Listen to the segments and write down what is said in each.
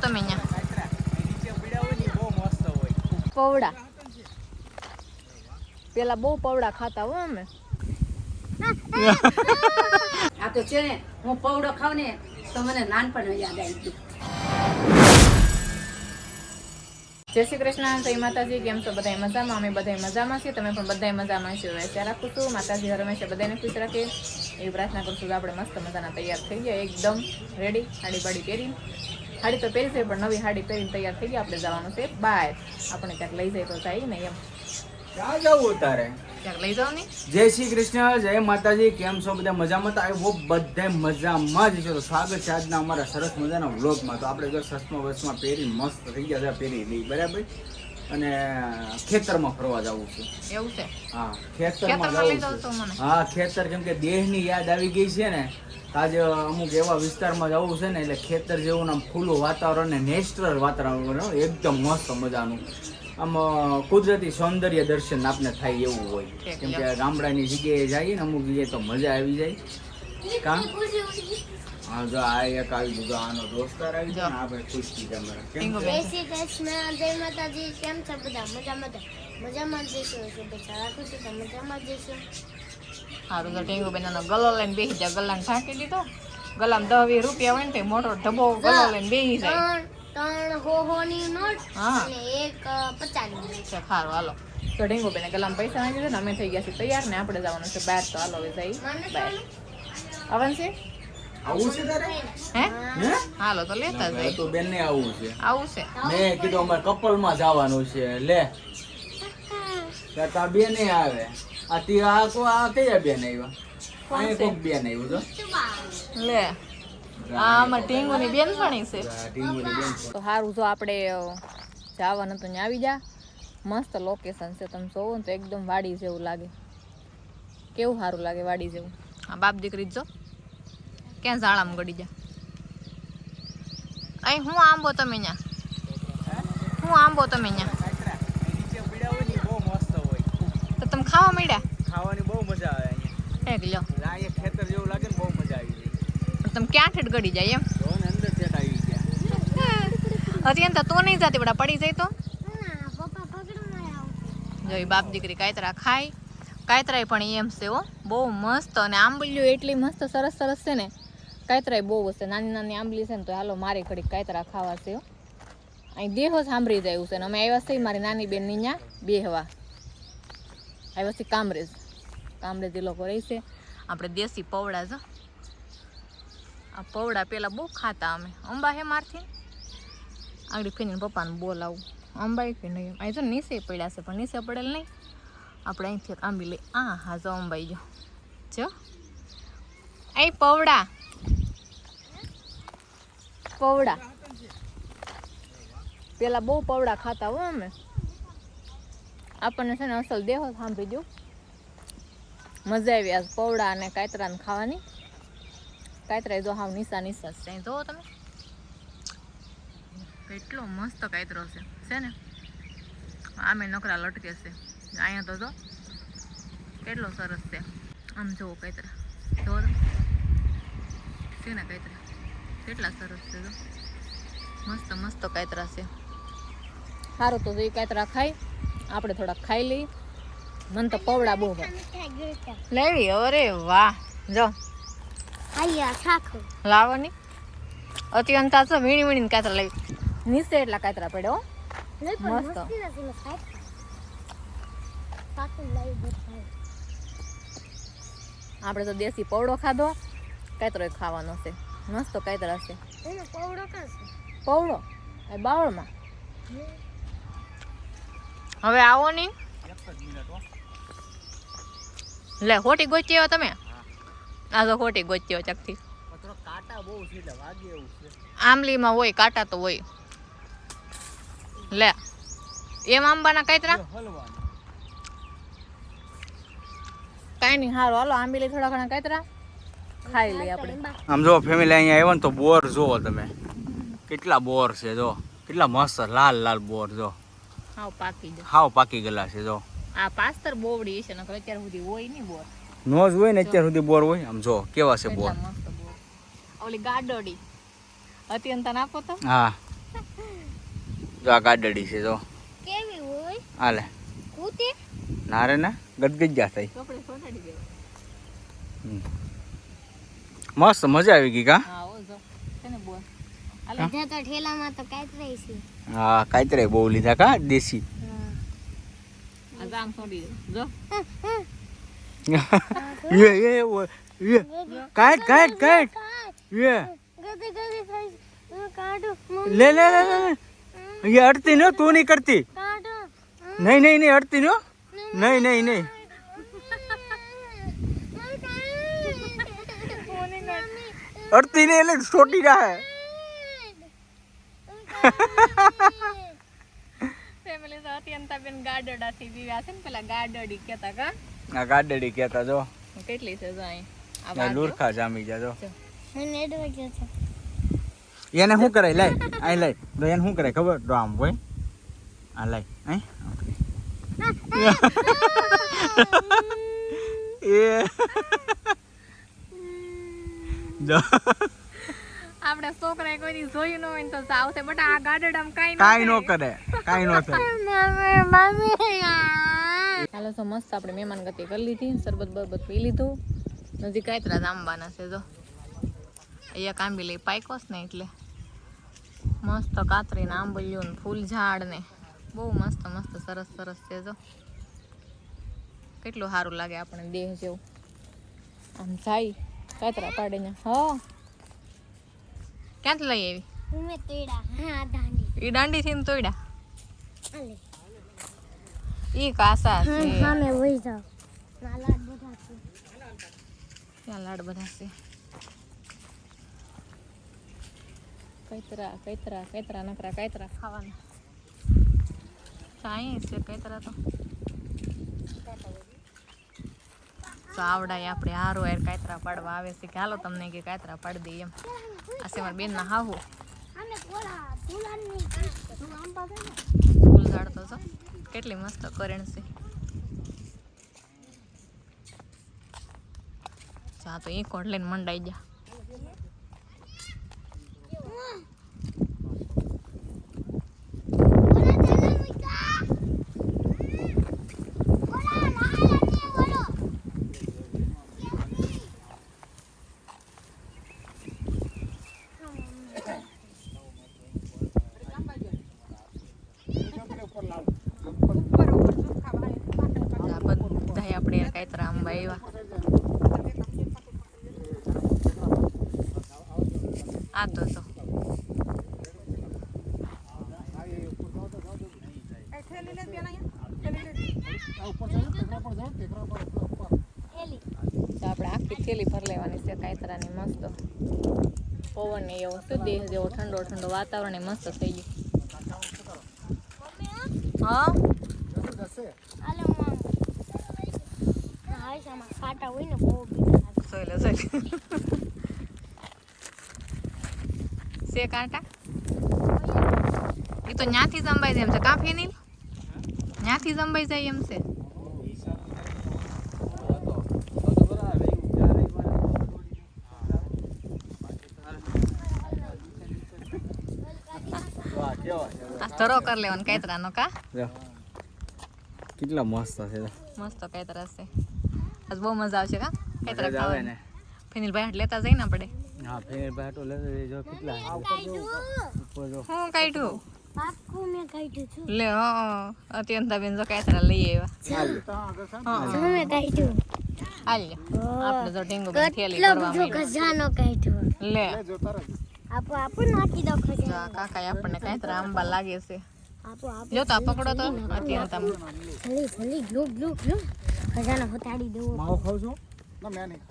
તમે અહીંયા? નીચે પીડા હોય ને બહુ મસ્ત હોય પવડા. પેલા બહુ પવડા ખાતા હો અમે. આ તો છે ને હું પૌડો ખાવ ને તો મને નાનપણ યાદ આવી ગયું. જય શ્રી કૃષ્ણ જય માતાજી કેમ છો? બધા મજામાં? અમે બધા મજામાં છીએ તમે પણ બધા મજામાં છો ત્યાં રાખું છું માતાજી હંમેશા બધાને ખુશ રાખે. એવી પ્રાર્થના કરું છું કે આપણે મસ્ત મજાના તૈયાર થઈ ગયા એકદમ રેડી આડી બાડી પહેરીને. સાડી તો પહેરી છે પણ નવી સાડી પહેરીને તૈયાર થઈ ગયા. આપણે જવાનું છે બહાર આપણે ક્યાંક લઈ જાય તો થાય ને એમ. ક્યાં જવું તારે? ક્યાંક લઈ જાવ ને. જય શ્રી કૃષ્ણ જય માતાજી. કેમ છો? બધા મજામાં? તો આવ્યો બધા મજામાં જ છો તો સ્વાગત છે આજના અમારા સરસ મજાના વ્લોગમાં. તો આપણે જો સસમાં વસમાં પહેરી મસ્ત થઈ ગયા છે પહેરી લઈ બરાબર? અને ખેતરમાં ફરવા જવું છે. એવું છે? હા ખેતરમાં જવું છે. હા ખેતર કેમ કે દેહની યાદ આવી ગઈ છે ને આજે અમુક એવા વિસ્તારમાં જવું છે ને એટલે ખેતર જેવું ને આમ ખુલ્લું વાતાવરણ ને નેચરલ વાતાવરણ એકદમ મસ્ત મજાનું. આમ કુદરતી સૌંદર્ય દર્શન આપને થાય એવું હોય. કેમ કે ગામડાની જગ્યાએ જઈએ ને અમુક જગ્યાએ તો મજા આવી જાય. કાં? હા જો આ એક આવી ગયો આનો દોસ્તાર આવી ગયો ને આપણે ખુશ થઈ ગયા કેમ છે? જય શ્રી કૃષ્ણ જય માતાજી કેમ છો બધા? મજામાં મજામાં જઈશું શુભેચ્છા રાખું છું તો મજામાં જઈશું. સારું તો ટીંગુ બેન એનો ગલો લઈને બેસી જાય ગલાને ઢાંકી દીધો. ગલામાં દસ વીસ રૂપિયા હોય ને તો મોટો ઢબો ગલો લઈને બેસી જાય. ત્રણ હો હો ની નોટ હા. અને એક પચાસની નોટ છે ખારું હાલો. તો ઢીંગુ બેને ગલામાં પૈસા નાખી દીધા ને અમે થઈ ગયા છીએ તૈયાર ને આપણે જવાનું છે બહાર. તો હાલો હવે જઈ બહાર છે આવું છે તારે? હે? હે? હાલો તો લેતા ના, તો બેન ને આવું છે. આવું છે? મેં કીધું અમારે કપલમાં જવાનું છે લે. ત્યાં તા આવે. આ તી આ કો આ કયા બેન આવ્યા? અહીં કોક બેન આવ્યું તો. લે. આ અમાર ઢીંગુની બેનપણી છે. ટીંગુની બેન છે. તો સારું જો આપણે જવાનું તો ત્યાં આવી જા. મસ્ત લોકેશન છે તમે જોવો ને તો એકદમ વાડી જેવું લાગે. કેવું સારું લાગે વાડી જેવું? આ બાપ દીકરી જો. ક્યાં ઝાડામાં ગડી જા? અહીં હું આંબો તમે ત્યાં હું આંબો તમે ખાવા મળ્યા? બહુ મજા અહીંયા આવી તમે ક્યાં ઠેઠ ગડી જાય એમ? જો ને અંદર તો નહીં જાતી બડા પડી જાય તો? હા પપ્પા પકડમાં આવું જો એ બાપ દીકરી કાયતરા ખાય. કાયતરાય પણ એમ છે હો, બહુ મસ્ત અને આંબલીઓ એટલી મસ્ત, સરસ સરસ છે ને. કાયતરાય બહુ હશે. નાની નાની આંબલી છે ને તો હાલો મારી ઘડી કાયતરા ખાવા છે અહીં દેહો સાંભળી જાય છે ને અમે આવ્યા છે મારી નાની બેનની ત્યાં બેહવા. આવ્યા છે કામરેજ. કામરેજ એ લોકો રહી છે. આપણે દેશી પવડા જો આ પૌડા પહેલાં બહુ ખાતા અમે. અંબા હે મારથી? આગળ ફેરીને પપ્પાને બોલાવું. અંબાઈ કે નહીં. અહીં જો નીચે પડ્યા છે, પણ નીચે પડેલ નહીં. આપણે અહીંથી આંબી લઈ. આ હા જો અંબાઈ જો. જો. અહીં પવડા પવડા. પેલા બહુ પવડા ખાતા હો અમે. આપણને છે ને અસલ દેહો સાંભળી દઉં મજા આવી આ પવડા અને કાતરા ને ખાવાની. કાતરા જો હાવ નિશા નિશા છે. અહીં જોવો તમે. કેટલો મસ્ત કાયતરો છે. છે ને? આમે નકરા લટકે છે. અહીંયા તો જો કેટલો સરસ છે. આમ જુઓ કાયતરા જુઓ તમે. છે ને કાયતરા કેટલા સરસ છે મસ્ત મસ્ત કાતરા છે. સારું તો એ કાતરા ખાઈ આપણે થોડાક ખાઈ લઈ મને તો પવડા બહુ લેવી? અરે વાહ. જો. લાવવાની. અત્યંત આ તો વીણી વીણીને કાતરા લેવી. નીચે એટલા કાતરા પડ્યો હો. મસ્ત. આપણે તો દેશી પવડો ખાધો. કાતરો ખાવાનો છે. મસ્ત કાતરા છે પૌડો કાં છે? પવડો? એ બાવળમાં. હવે આવો નહીં. લે ખોટી ગોચી આવ્યો તમે આ તો ખોટી ગોચી આવ્યો ચકથી થોડો કાંટા બહુ છે એટલે વાગે એવું છે. આંબલીમાં હોય કાંટા તો હોય. લે એમ આંબાના કાતરા કાંઈ નહીં સારું હાલો આંબીલી થોડા ઘણા કાતરા ખાઈ લઈએ આપણે. આમ જો ફેમિલી અહીંયા આવ્યો ને તો બોર જુઓ તમે. કેટલા બોર છે જો. કેટલા મસ્ત લાલ લાલ બોર જો. હાવ પાકી જાય હાવ પાકી ગયેલા છે જો. આ પાસ્તર બોવડી છે નકર અત્યાર સુધી હોય નહીં બોર. નોઝ હોય ને અત્યાર સુધી બોર હોય? આમ જો કેવા છે બોર? બોર. ઓલી ગાડડી. અત્યંત નાખો તો. હા. જો આ ગાડડી છે જો. કેવી હોય? હાલે કૂતે? ના રે ના ગદગજ્યા થઈ. કપડે સોટાડી દેવા. હમ. મસ્ત મજા આવી ગઈ કા હા ઓ જો છે ને બોલ બધા તો ઠેલામાં તો કાંઈ રહી છે હા કાંઈ બહુ લીધા કા દેશી આ જામ સોડી દે જો ये ये वो ये काट काट काट ये ગદે ગદે થાય હું કાઢું ले ले ले ले ये अड़ती नो तू नहीं करती કાઢું नहीं नहीं नहीं अड़ती नो नहीं नहीं नहीं અડતી ને એટલે છોટી રહે. ફેમિલી તો અત્યંતાબેન ગાડડા થી છે ને પેલા ગાડડી કહેતા કા? ગાડડી કહેતા જો. કેટલી છે અહીં? લુરખા જામી ગયા એને શું કરે લઈ અહીં લઈ તો એને શું કરે ખબર? તો આમ હોય. આ લઈ અહીં. એ. જો આપણે છોકરાએ કોઈ જોયું ન હોય તો આવશે બટ આ ગાડડામાં કાઈ કાઈ નો કરે કાઈ નો થાય. હાલો તો મસ્ત આપણે મહેમાન ગતિ કરી લીધી શરબત બરબત પી લીધું. નજીક કાંતરા જામવાના છે જો. અહીંયા કાંબી લઈ પાયકોસ ને એટલે મસ્ત કાતરીને આંબલ્યું ને ફૂલ ઝાડ ને બહુ મસ્ત મસ્ત સરસ સરસ છે જો. કેટલું સારું લાગે આપણે દેહ જેવું. આમ જાય. કાતરા પાડીને હા. ક્યાંથી લઈ આવી? ઉમે તેડા હા દાંડી. એ દાંડી થી તોડ્યા ઈ કાસા છે. હા મે વઈ જાવ લાડ બધા છે. ક્યાં લાડ બધા છે? કૈતરા કૈતરા કૈતરા નકરા કૈતરા ખાવાના. સાઈ છે કૈતરા તો. તો આવડાય આપણે હારો યાર કાતરા પાડવા આવે છે કે હાલો તમને કે કાતરા પાડી દઈએ એમ. આ છે મારા બેન ના હાહુ ફૂલ ઝાડ તો છો કેટલી મસ્ત કરેણ છે. જા તો એ કોટ લઈને મંડાઈ જા. જા બધાય આપણે કાતરા આંબા આવ્યા. આ તો તો. આપણે આખી થેલી ભર લેવાની છે કાતરાની મસ્ત. પવન ને એવો છે, દેહ જેવો ઠંડો ઠંડો વાતાવરણ મસ્ત થઈ ગયું. હા? કાટા હોય ને બહુ બીક લે સોય સે કાંટા? એ તો ન્યાથી જંબાઈ જાય એમ છે. કાફી નહીં? ન્યાથી જંબાઈ જાય એમ છે. આ ધરો કરી કાયતરા કાતરાનો કા? કેટલા મસ્ત છે. મસ્ત કાતરા છે. આજ બહુ મજા આવશે કા? કાતરા મજા આવે ને. ખાવાની ફેનિલ હાટ લેતા જઈને આપણે. હા ફેર લેતા જઈ જો કેટલા ઉપર જો હું કાઢ્યું પાક્કું મે કાઢ્યું છું. લે હા અત્યંત બેન જો કાતરા લઈ આવ્યા. હા મે કાઢ્યું. હાલ આપણે જો ઢીંગુ બેન થેલી કરવા માંડ્યા. ખજાનો કાઢ્યો. લે. આપો આપો નાખી દો ખજાનો. કાકા આપણને કાંઈ આંબા લાગે છે. જો તો આ પકડો તો અત્યારે તમે. જલ્દી જલ્દી ગ્લુ ગ્લુ ગ્લુ ખજાનો હટાડી દેવો. માવો ખાવ છો? ના મેં નહીં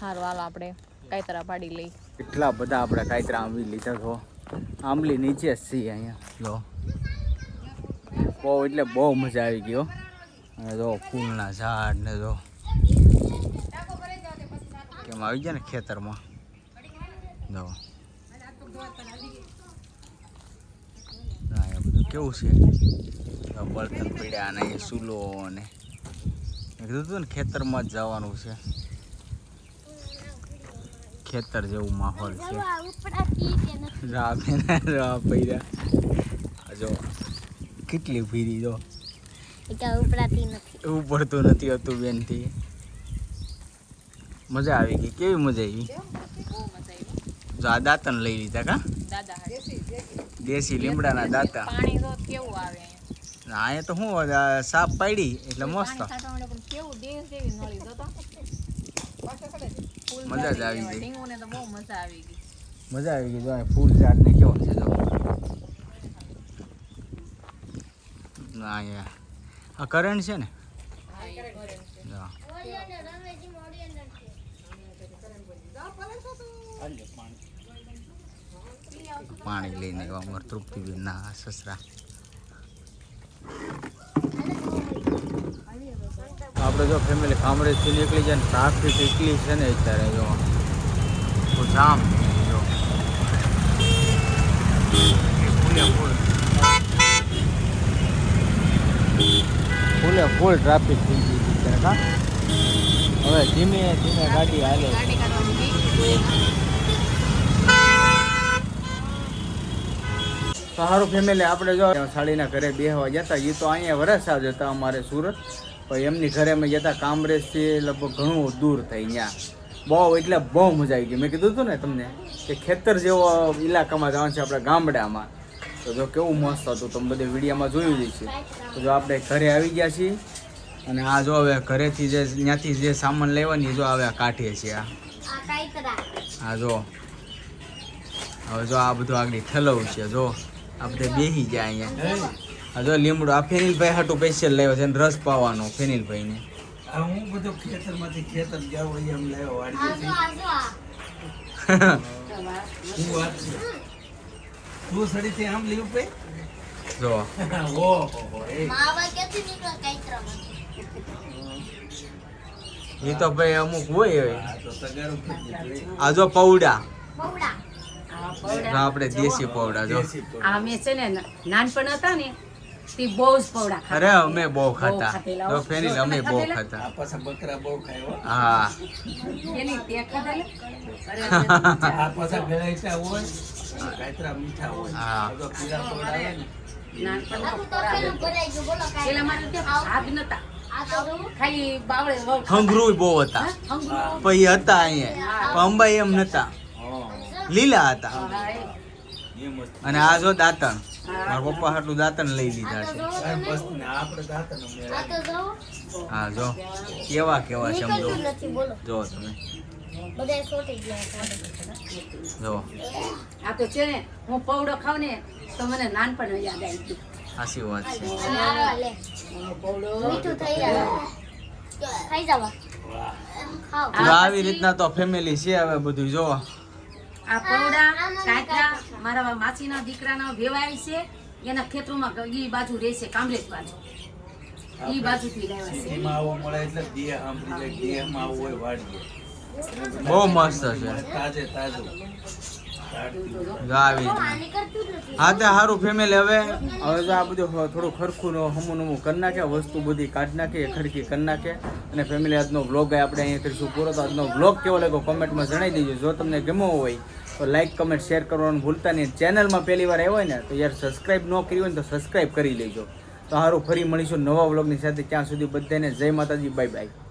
સારું હાલો આપણે કાયતરા પાડી લઈ એટલા બધા આપણે કાયતરા આંબલી લીધા છો. આંબલી નીચે જ છીએ અહીંયા. જો બહુ એટલે બહુ મજા આવી ગયો અને જો ફૂલના ઝાડ ને જો. કેમ આવી ગયા ને ખેતરમાં? જો. કેવું છે? બળતણ પડ્યા અને એ સૂલો અને કીધું હતું ને ખેતરમાં જ જવાનું છે. ખેતર જેવું માહોલ છે. આ જો કેટલી ભીરી જો. ઉપડતું નથી. એવું પડતું નથી હતું બેનથી. મજા આવી ગઈ. કેવી મજા આવી? જો આ દાંતન લઈ લીધા કા. દેશી લીમડાના દાંતા. પાણી તો કેવું આવે? અહીંયા. તો શું સાપ પાડી એટલે મસ્ત. મજા જ આવી ગઈ. તો મજા આવી ગઈ. મજા આવી ગઈ જો ફૂલ ઝાડ ને કેવો છે જો. ના અહીંયા. આ કરંટ છે ને? જો. પાણી લઈને એવા અમારા તૃપ્તિબેન ના સસરા. આપણે જો ફેમિલી કામરેજથી નીકળી જાય ને ટ્રાફિક એટલી છે ને અત્યારે જો. તો જામ જો. ફૂલે ફૂલ. ટ્રાફિક થઈ ગઈ અત્યારે કા હવે ધીમે ધીમે ગાડી હાલે ગાડી કાઢવાનું બી તો સારું ફેમિલી આપણે જો સાડીના ઘરે બેહવા જતા એ તો અહીંયા વરસા જતા અમારે સુરત. પણ એમની ઘરે અમે જતા કામરેજથી લગભગ ઘણું દૂર થઈ ત્યાં બહુ એટલે બહુ મજા આવી ગઈ. મેં કીધું હતું ને તમને કે ખેતર જેવો ઇલાકામાં જવાનું છે આપણે ગામડામાં. તો જો કેવું મસ્ત હતું. તમે બધે વિડીયામાં જોયું જ છે તો જો આપણે ઘરે આવી ગયા છીએ અને આ જો હવે ઘરેથી જે ત્યાંથી જે સામાન લેવાની જો હવે આ કાઢીએ છીએ આ. હા જો. હવે જો આ બધું આગળ ઠલવું છે. જો. આ બધે બેસી જાય અહીંયા. આ જો લીમડો આ ફેનિલભાઈ હાટું સ્પેશિયલ લાવ્યો છે રસ પાવાનો ફેનિલભાઈને. આ હું બધું ખેતરમાંથી ખેતર ગયા હોય એમ લાવ્યો આ વાડીએથી. જો આ જો આ. શું વાત છે? તું આમ લીવ પે? જો. ઓહો એ. માવા ક્યાંથી નીકળે કાંઈતરામાંથી એ તો ભાઈ અમુક હોય હવે. આ તો તગારું આ જો પૌડા. આપણે દેશી પૌડા જો. દેશી આ અમે છે ને નાનપણ હતા ને તે બહુ જ પૌડા અરે અમે બહુ ખાતા. તો જો અમે બહુ? ખાતા. આ પાછા બકરા બહુ ખાયો હા. એની તે ખાધેલા? અરે અમે આ પાછા ગળાઈટા હોય કાતરા મીઠા હોય. હા. તો પીળા પૌડા આવે ને. ભરાઈ ગયું બોલો પેલા મારે નતા. ખાલી બાવળે બહુ હતા. પછી હતા અહીંયા. અંબાઈ એમ નતા. લીલા હતા. અને આ જો દાંતણ. મારા પપ્પા હાટલું દાંતણ લઈ લીધા છે. જોવું હા જો. કેવા કેવા છે જો. નીકળતું નથી બોલો. જો તમે. જો. આ તો છે ને હું પૌડો ખાવ ને તો મને નાનપણ યાદ આવી ગયું. સાચી વાત છે. જવા. આવી રીતના તો ફેમિલી છે હવે બધું જો. આ પૌડા કાંકરા મારા માસીના દીકરાના વેવાય છે. એના ખેતરોમાં ઈ બાજુ રહેશે કામરેજ બાજુ. ઈ બાજુથી લાવ્યા છે. એમાં આવું મળે એટલે દેહ સાંભળી જાય દેહમાં આવું હોય વાડીએ. બહુ મસ્ત છે. તાજે તાજું. નથી હા તે સારું ફેમિલી હવે. હવે તો આ બધું થોડું ખરખું હમું નમું કરી નાખે વસ્તુ બધી કાઢી નાખે ખરખી કરી નાખે. અને ફેમિલી આજનો વ્લોગ આપણે અહીંયા કરીશું પૂરો. તો આજનો વ્લોગ કેવો લાગ્યો? કોમેન્ટમાં જણાવી દેજો. જો તમને ગમ્યો હોય તો લાઈક કમેન્ટ શેર કરવાનું ભૂલતા નહીં. ચેનલમાં પહેલી વાર આવ્યો હોય ને, તો યાર સબસ્ક્રાઈબ ન કરી હોય ને, તો સબસ્ક્રાઈબ કરી લેજો. તો સારું ફરી મળીશું નવા વ્લોગની સાથે. ત્યાં સુધી બધાને જય માતાજી બાય બાય